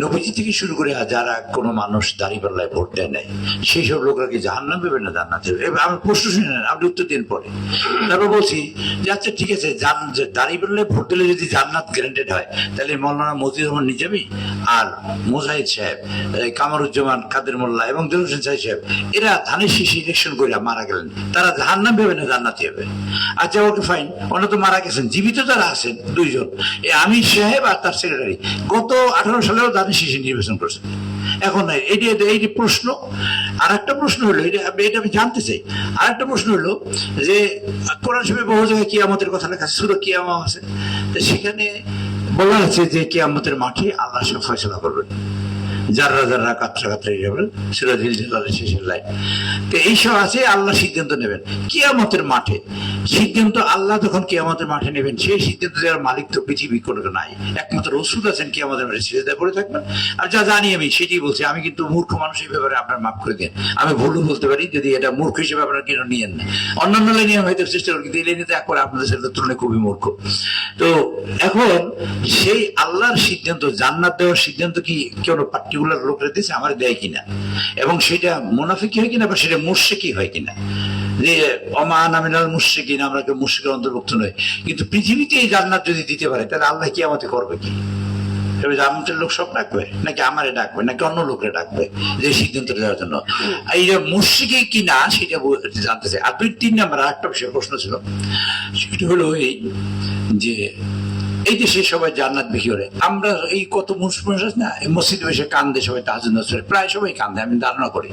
নবীজি থেকে শুরু করে যারা কোনো মানুষ দাঁড়িপাল্লায় ভোট দেয় নাই, সেই সব লোকরা কি জাহান্নাম পাবে না? এবার আমি প্রশ্ন শুনে নেন, আপনি উত্তর দিন পরে তারপর বলছি যে আচ্ছা ঠিক আছে দাঁড়িপাল্লায় ভোট দিলে যদি জান্নাত গ্যারান্টেড হয়, তাহলে মৌলানা আমান নিয়ে নিজামী আর মুজাহিদ সাহেব কামারুজ্জামান, কাদের মোল্লা এবং দেল হোসেন সাহেব সাহেব, এরা ধানের শীষ ইলেকশন করে মারা গেলেন। তারা জাহান্নাম পাবে না জান্নাতি হবে। আচ্ছা ওকে ফাইন ওনারা তো মারা গেছেন, জীবিত যারা আছেন দুইজন। আমির সাহেব আর তার সেক্রেটারি গত আঠারো সালেও ধানের শীষে নির্বাচন করছেন। এখন এটি এইটি প্রশ্ন আর একটা প্রশ্ন হলো, এটা আমি- এটা আমি জানতে চাই। আর একটা প্রশ্ন হলো যে, কোরআন শরীফে বহু জায়গায় কিয়ামতের কথা লেখা সুরা কিয়ামা আছে। তো সেখানে বলা আছে যে কিয়ামতের মাঠে আল্লাহ সব ফয়সলা করবেন। যাররা যাররা কাতরা কাতরা যাবেন সিরাজ হিল জেলালের শেষের লাইন তো এইসব আছে, আল্লাহ সিদ্ধান্ত নেবেন। কিয়ামতের মাঠে, সিদ্ধান্ত আল্লাহ যখন কিয়ামতের মাঠে নেবেন, সেই সিদ্ধান্ত দেওয়ার মালিক তো পৃথিবী কোনো নাই। একমাত্র ওষুধ আছেন কিয়ামতের মাঠে ছেড়ে দেয় পড়ে থাকবেন। আর যা জানি আমি, সেটাই বলছি। আমি কিন্তু মূর্খ মানুষ এই ব্যাপারে আপনার মাফ করে দেন। আমি ভুলও বলতে পারি, যদি এটা মূর্খ হিসেবে আপনারা কেন নিয়েন না। অন্যান্য লাইনে হয়তো চেষ্টা করি কিন্তু এই লাইনে তো একবার আপনাদের সাথে তুলনায় খুবই মূর্খ। তো এখন সেই আল্লাহর সিদ্ধান্ত, জান্নাত দেওয়ার সিদ্ধান্ত কি কোনো পার্টিকুলার লোকরা দিয়েছে আমার দেয় কিনা। এবং সেটা মুনাফিকি হয় কিনা বা সেটা মুর্শিকি হয় কিনা। যে অমান আমিনাল মুর্শিকিন আমরা কেউ মুর্শিকের অন্তর্ভুক্ত নয় কিন্তু পৃথিবীতে এই জান্নাত যদি দিতে পারে, তাহলে আল্লাহ কি আমাকে করবে কি? জান্নাতের লোক সব ডাকবে? নাকি আমারে ডাকবে? নাকি অন্য লোকরে ডাকবে? যে সিদ্ধান্ত দেওয়ার জন্য। মুর্শিকে কি না সেটা জানতে চাই। আর দুই, তিন নাম্বার আরেকটা বিষয় প্রশ্ন ছিল। সেটা হলো এই যে এই দেশে সবাই জান্নাত করে, আমরা এই কত মুসলিম না মসজিদে বসে কান্দে সবাই, তাহাজুদ নজরে প্রায় সবাই কান্দে, আমি ধারণা করি।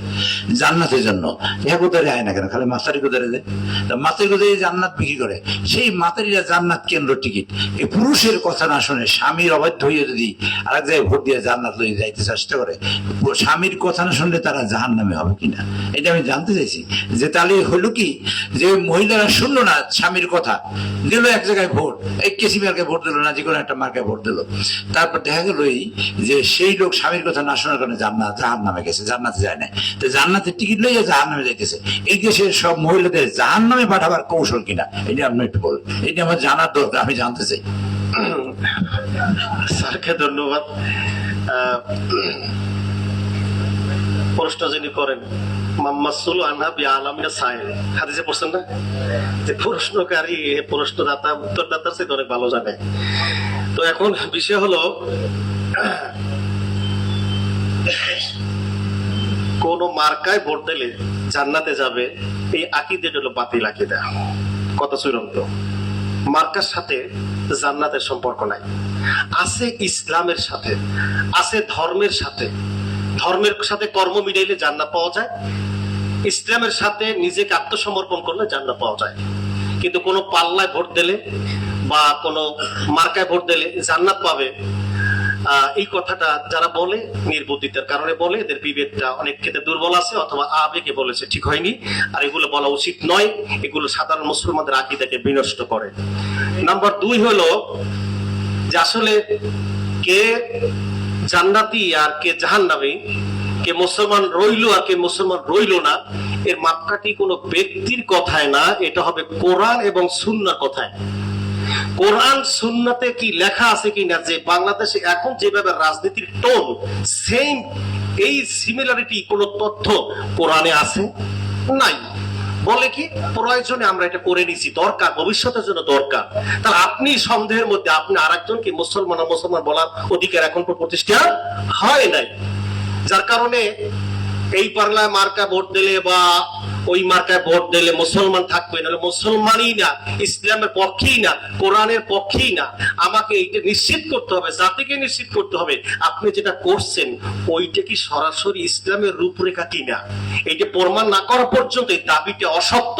জান্নাতের জন্য। হ্যাঁ কোথায় যায় না কেন? খালি মাস্টারি কোথায় যায়? মাতারি কোথায় জান্নাত বিক্রি করে। সেই মাতারিরা জান্নাত কেন্দ্র টিকিট। এই পুরুষের কথা না শুনে স্বামীর অবাধ্য হয়ে যদি আরেক জায়গায় ভোট দিয়ে জান্নাত লইয়ে যাইতে চেষ্টা করে, স্বামীর কথা না শুনলে তারা জাহান নামে হবে কিনা? এটা আমি জানতে চাইছি। যে তাহলে হলো কি? যে মহিলারা শুনলো না স্বামীর কথা, দিল এক জায়গায় ভোট, এই কেসি মার্কে ভোট দিল না যে কোনো একটা মার্কে ভোট দিল। তারপর দেখা গেল এই যে সেই লোক স্বামীর কথা না শোনার কারণে জান্নাত জাহান নামে গেছে, জান্নাতে যায় না তো জান্নাতের টিকিট লইয়া জাহান নামে যাইতেছে। এই দেশের সব মহিলাদের জাহান নামে পাঠাবার কৌশল কিনা এটা আপনি একটু বলুন। এটা আমার জানার দরকার, আমি জানতে চাই। স্যারকে ধন্যবাদ। প্রশ্ন যিনি করেন কোন মার্কায় ভোট দিলে জান্নাতে যাবে, এই আকিদের হলো বাতিল আকিদা। কত চূড়ান্ত। মার্কার সাথে জান্নাতের সম্পর্ক নাই। আছে ইসলামের সাথে, আছে ধর্মের সাথে। ধর্মের সাথে কর্ম মিলাইলে জান্নাত পাওয়া যায় ইসলামের সাথে নিজেকে আত্মসমর্পণ করলে জান্নাত পাওয়া যায়। কিন্তু কোনো পাল্লায় ভোট দিলে বা কোনো মার্কায় ভোট দিলে জান্নাত পাবে এই কথাটা যারা বলে নির্বুদ্ধিতার কারণে বলে, এদের বিবেকটা অনেক ক্ষেত্রে দুর্বল আছে অথবা আবেগে বলেছে ঠিক হয়নি। আর এগুলো বলা উচিত নয়, এগুলো সাধারণ মুসলমানদের আকিদাকে বিনষ্ট করে। নাম্বার দুই হলো যে আসলে কে জান্নাতি আর কে জাহান্নামী কে মুসলমান রইল আর কে মুসলমান রইল না। এর মাপকাঠি কোনো ব্যক্তির কথায় না, এটা হবে কোরআন এবং সুন্নার কথায়। কোরআন সুন্নাতে কি লেখা আছে কিনা, যে বাংলাদেশে এখন যেভাবে রাজনীতির টোন সেম এই সিমিলারিটি কোন তথ্য কোরআনে আছে? নাই। বলে কি, প্রয়োজনে আমরা এটা করে নিছি, দরকার, ভবিষ্যতের জন্য দরকার। তাহলে আপনি সন্দেহের মধ্যে, আপনি আর একজনকে মুসলমান মুসলমান বলার অধিকার এখন প্রতিষ্ঠা হয় নাই। যার কারণে এই পার্লায় মার্কা ভোট দিলে বা ওই মার্কায় ভোট দিলে মুসলমান থাকবে নাহলে মুসলমানই না, ইসলামের পক্ষেই না, কোরআনের পক্ষেই না। আমাকে এইটা নিশ্চিত করতে হবে, জাতিকে নিশ্চিত করতে হবে। আপনি যেটা করছেন, ওইটা কি সরাসরি ইসলামের রূপরেখা কিনা? এইটা প্রমাণ না করা পর্যন্ত এই দাবিটা অসত্য,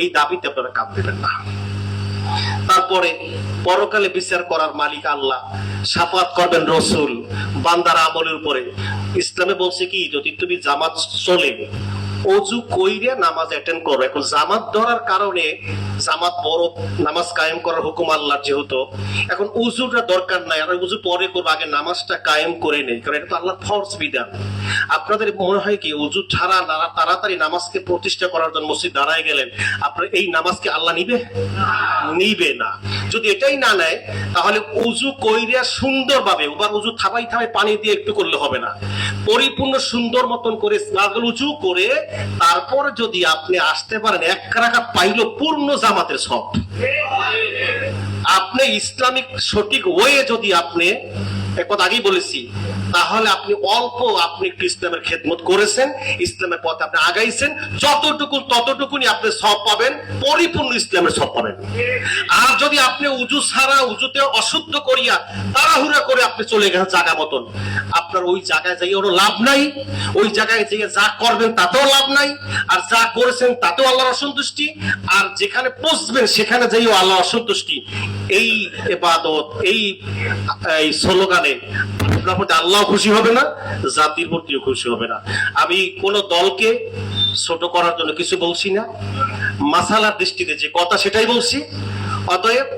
এই দাবিতে আপনারা কাম দেবেন না। তারপরে পরকালে বিচার করার মালিক আল্লাহ, সাফাত করবেন রসুল, বান্দার আমলের উপরে। ইসলামে বলছে কি যদি তুমি জামাত চলে। অজু কইরে নামাজ অ্যাটেন্ড করো এখন জামাত ধরার কারণে জামাত বড় নামাজ কায়েম করার হুকুম আল্লাহ যেহেতু, এখন উজুটা দরকার নাই। আর উজু পরে করব, আগে নামাজটা কায়েম করে নেই। কারণ এটা তো আল্লাহ ফরজ বিধান। আপনাদের মনে হয় কি, উজু ছাড়া তাড়াতাড়ি নামাজকে প্রতিষ্ঠা করার জন্য মসজিদ দাঁড়ায় গেলেন, আপনার এই নামাজকে আল্লাহ নিবে? নিবে না। যদি এটাই না নেয়, তাহলে উজু কইরা সুন্দরভাবে ওবার উজু থাবাই থাবাই পানি দিয়ে একটু করলে হবে না। পরিপূর্ণ সুন্দর মতন করে স্নাগল উঁচু করে তারপর যদি আপনি আসতে পারেন, এক রাখাত পাইল পূর্ণ জামাতের সব। আপনি ইসলামিক সঠিক ওয়ে যদি আপনি এক কথা আগেই বলেছি, তাহলে আপনি অল্প আপনি একটু ইসলামের খেদমত করেছেন, ইসলামের পথে আপনি আগাইছেন, যতটুকু ততটুকুনি আপনি সব পাবেন, পরিপূর্ণ ইসলামের সব পাবেন। আর যদি আপনি উজু ছাড়া উজুতে অশুদ্ধ করিয়া তাড়াহুড়া করে আপনি চলে গেছেন জায়গা মতন আপনার ওই জায়গায় যাই ওর লাভ নাই, ওই জায়গায় যেয়ে যা করবেন তাতেও লাভ নাই, আর যা করেছেন তাতেও আল্লাহর অসন্তুষ্টি, আর যেখানে পৌঁছবেন সেখানে যাইও আল্লাহ অসন্তুষ্টি। এই এবাদত এই এই স্লোগানে আপনার প্রতি আল্লাহ খুশি হবে না, জাতির প্রতিও খুশি হবে না। আমি কোন দলকে ছোট করার জন্য কিছু বলছি না। মাসালার দৃষ্টিতে যে কথা সেটাই বলছি। অতএব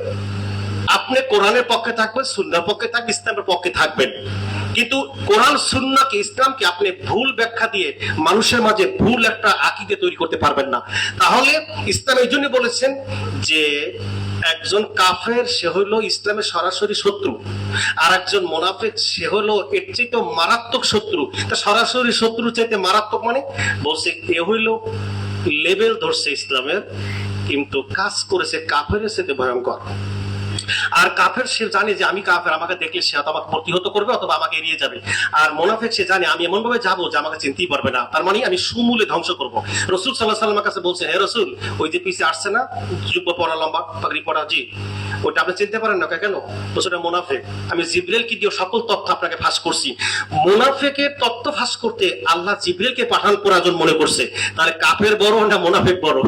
আপনি কোরআনের পক্ষে থাকবেন, সুন্নার পক্ষে থাকবেন, ইসলামের পক্ষে থাকবেন। কিন্তু কোরআন, সুন্নাকে, ইসলামকে আপনি ভুল ব্যাখ্যা দিয়ে মানুষের মাঝে ভুল একটা আকিদে তৈরি করতে পারবেন না। তাহলে ইসলাম এই জন্য বলেছেন যে একজন কাফের, সে হইল ইসলামের সরাসরি শত্রু। আর একজন মোনাফেক, সে হলো এর চাইতে মারাত্মক শত্রু। তা সরাসরি শত্রু চাইতে মারাত্মক মানে? বলছে এ হইল লেভেল ধরছে ইসলামের, কিন্তু কাজ করেছে কাফের সাথে ভয়ঙ্কর। আর কাফের, সে জানে যে আমি কাফের, আমাকে দেখলে সে হয়তো আমাকে প্রতিহত করবে অথবা আমাকে এড়িয়ে যাবে। আর মোনাফেক, সে জানে আমি এমন ভাবে যাব যে আমাকে চিনতেই পারবে না। তার মানে আমি সুমূলে ধ্বংস করব। রসুল সাল্লাহ সাল্লামের কাছে বলছেন হে রসুল, ওই যে পিছিয়ে আসছে না যুব্য পড়া লম্বা পাগড়ি পড়া জি, ওটা আপনি চিনতে পারেন না, কেন? বলছে ওটা মোনাফেক। আমি জিব্রেল কি দিয়ে সকল তথ্য আপনাকে ফাঁস করছি? মোনাফেকের তথ্য ফাঁস করতে আল্লাহ জিব্রেলকে পাঠান প্রয়োজন মনে করছে। তাহলে কাফের বড় না মোনাফেক বড়?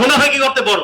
মোনাফেকি করতে বড়।